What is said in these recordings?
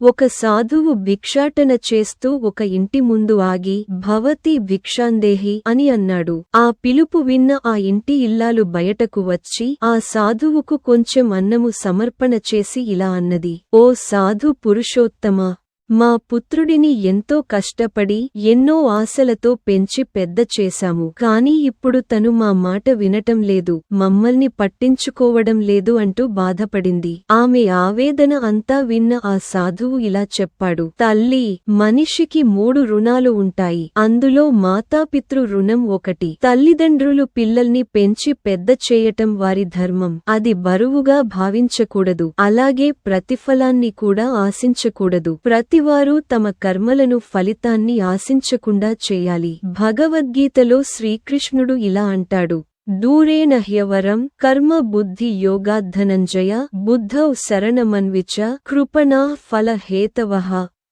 ఒక సాధువు భిక్షాటన చేస్తూ ఒక ఇంటి ముందు ఆగి భవతి భిక్షాందేహి అని అన్నాడు. ఆ పిలుపు విన్న ఆ ఇంటి ఇల్లాలు బయటకు వచ్చి ఆ సాధువుకు కొంచెం అన్నము సమర్పణ చేసి ఇలా అన్నది ఓ సాధు పురుషోత్తమ మా పుత్రుడిని ఎంతో కష్టపడి ఎన్నో ఆశలతో పెంచి పెద్ద చేశాము. కాని ఇప్పుడు తను మా మాట వినటం లేదు మమ్మల్ని పట్టించుకోవడం లేదు అంటూ బాధపడింది. ఆమె ఆవేదన అంతా విన్న ఆ సాధువు ఇలా చెప్పాడు తల్లి మనిషికి మూడు రుణాలు ఉంటాయి. అందులో మాతాపితృ రుణం ఒకటి. తల్లిదండ్రులు పిల్లల్ని పెంచి పెద్ద చేయటం వారి ధర్మం. అది బరువుగా భావించకూడదు. అలాగే ప్రతిఫలాన్ని కూడా ఆశించకూడదు. ప్రతి ప్రతివారు తమ కర్మలను ఫలితాన్ని ఆశించకుండా చేయాలి. భగవద్గీతలో శ్రీకృష్ణుడు ఇలా అంటాడు. దూరేణ హ్యవరం కర్మ బుద్ధి యోగాధనంజయ బుద్ధౌ శరణమన్విచ కృపణా ఫలహేతవః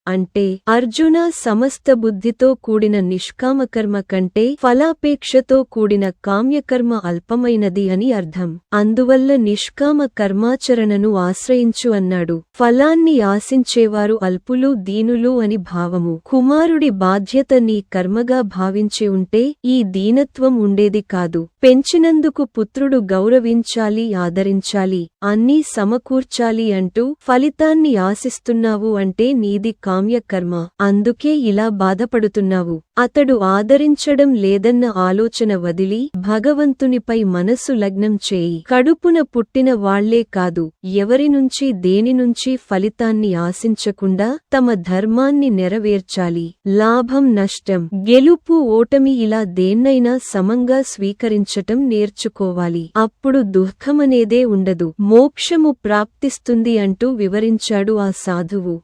అంటే అర్జున సమస్త బుద్ధితో కూడిన నిష్కామకర్మ కంటే ఫలాపేక్షతో కూడిన కామ్యకర్మ అల్పమైనది అని అర్థం. అందువల్ల నిష్కామ కర్మాచరణను ఆశ్రయించు అన్నాడు. ఫలాన్ని ఆశించేవారు అల్పులు దీనులు అని భావము. కుమారుడి బాధ్యత నీ కర్మగా భావించి ఉంటే ఈ దీనత్వం ఉండేది కాదు. పెంచినందుకు పుత్రుడు గౌరవించాలి ఆదరించాలి. అన్నీ సమకూర్చాలి అంటూ ఫలితాన్ని ఆశిస్తున్నావు అంటే నీది కామ్యకర్మ. అందుకే ఇలా బాధపడుతున్నావు. అతడు ఆదరించడం లేదన్న ఆలోచన వదిలి భగవంతునిపై మనసు లగ్నం చేయి. కడుపున పుట్టిన వాళ్ళే కాదు ఎవరి నుంచి దేని నుంచి ఫలితాన్ని ఆశించకుండా తమ ధర్మాన్ని నెరవేర్చాలి. లాభం నష్టం. గెలుపు ఓటమి ఇలా దేన్నైనా సమంగా స్వీకరించటం నేర్చుకోవాలి. అప్పుడు దుఃఖమనేదే ఉండదు. మోక్షము ప్రాప్తిస్తుంది అంటూ వివరించాడు ఆ సాధువు.